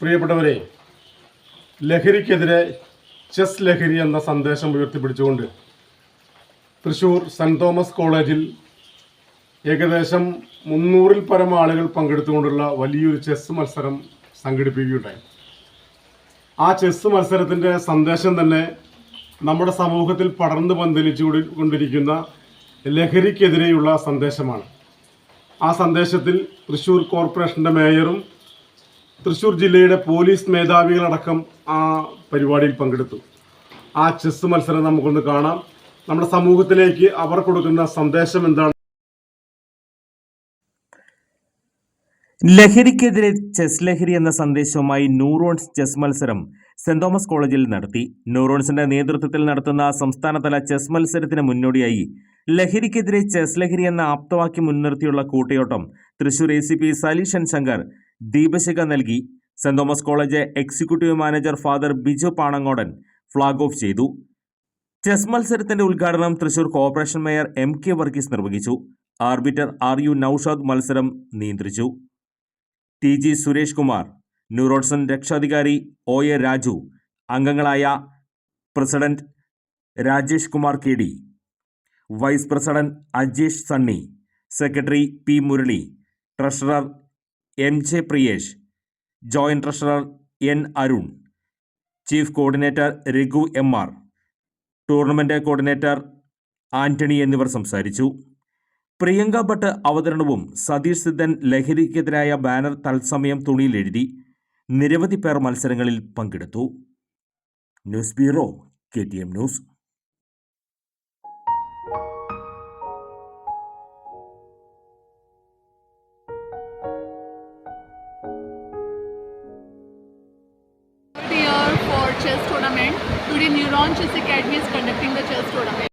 പ്രിയപ്പെട്ടവരെ ലഹരിക്കെതിരെ ചെസ് ലഹരി എന്ന സന്ദേശം ഉയർത്തിപ്പിടിച്ചുകൊണ്ട് തൃശൂർ സെന്റ് തോമസ് കോളേജിൽ ഏകദേശം മുന്നൂറിൽ പരം ആളുകൾ പങ്കെടുത്തുകൊണ്ടുള്ള വലിയൊരു ചെസ് മത്സരം സംഘടിപ്പിക്കുകയുണ്ടായി. ആ ചെസ് മത്സരത്തിന്റെ സന്ദേശം തന്നെ നമ്മുടെ സമൂഹത്തിൽ പടർന്നു പന്തലിച്ചു കൊണ്ടിരിക്കുന്ന ലഹരിക്കെതിരെയുള്ള സന്ദേശമാണ്. ആ സന്ദേശത്തിൽ തൃശൂർ കോർപ്പറേഷന്റെ മേയറും തൃശൂർ ജില്ലയുടെ പോലീസ് മേധാവികളടക്കം ആ പരിപാടിയിൽ പങ്കെടുത്തു. ആ ചെസ് മത്സരം നമുക്കൊന്ന് കാണാം. നമ്മുടെ സമൂഹത്തിലേക്ക് അവർ കൊടുക്കുന്ന സന്ദേശം എന്താണ്? ലഹരിക്കെതിരെ ചെസ് ലഹരി എന്ന സന്ദേശവുമായി ന്യൂറോൺസ് ചെസ് മത്സരം സെന്റ് തോമസ് കോളേജിൽ നടത്തി. ന്യൂറോൺസിന്റെ നേതൃത്വത്തിൽ നടത്തുന്ന സംസ്ഥാനതല ചെസ് മത്സരത്തിന് മുന്നോടിയായി ലഹരിക്കെതിരെ ചെസ് ലഹരി എന്ന ആപ്തവാക്യം മുൻനിർത്തിയുള്ള കൂട്ടയോട്ടം Thrissur A C P Saleeshan Shankar ദീപശിഖ നൽകി. Saint Thomas college executive manager father Biju Panangodan flag off ചെയ്തു. ചെസ് മത്സരത്തിന്റെ ഉദ്ഘാടനം Thrissur corporation mayor M K Varghese നിർവഹിച്ചു. ആർബിറ്റർ ആർ യു നൌഷാദ് മത്സരം നിയന്ത്രിച്ചു. ടി ജി സുരേഷ് കുമാർ ന്യൂറോഡ്സൺ രക്ഷാധികാരി ഒ എ രാജു അംഗങ്ങളായ president Rajesh Kumar K D vice president Ajesh Sunny secretary P Murali treasurer M J Priyesh joint treasurer N Arun chief coordinator Raghu M R tournament coordinator Antony എന്നിവർ സംസാരിച്ചു. പ്രിയങ്ക ഭട്ട് അവതരണവും Satheesh സിദ്ധൻ ലഹരിക്കെതിരായ banner തത്സമയം തുണിയിലെഴുതി നിരവധി പേർ മത്സരങ്ങളിൽ പങ്കെടുത്തു. News bureau K T M news. Chess tournament. Today Neuron Chess Academy is conducting the chess tournament.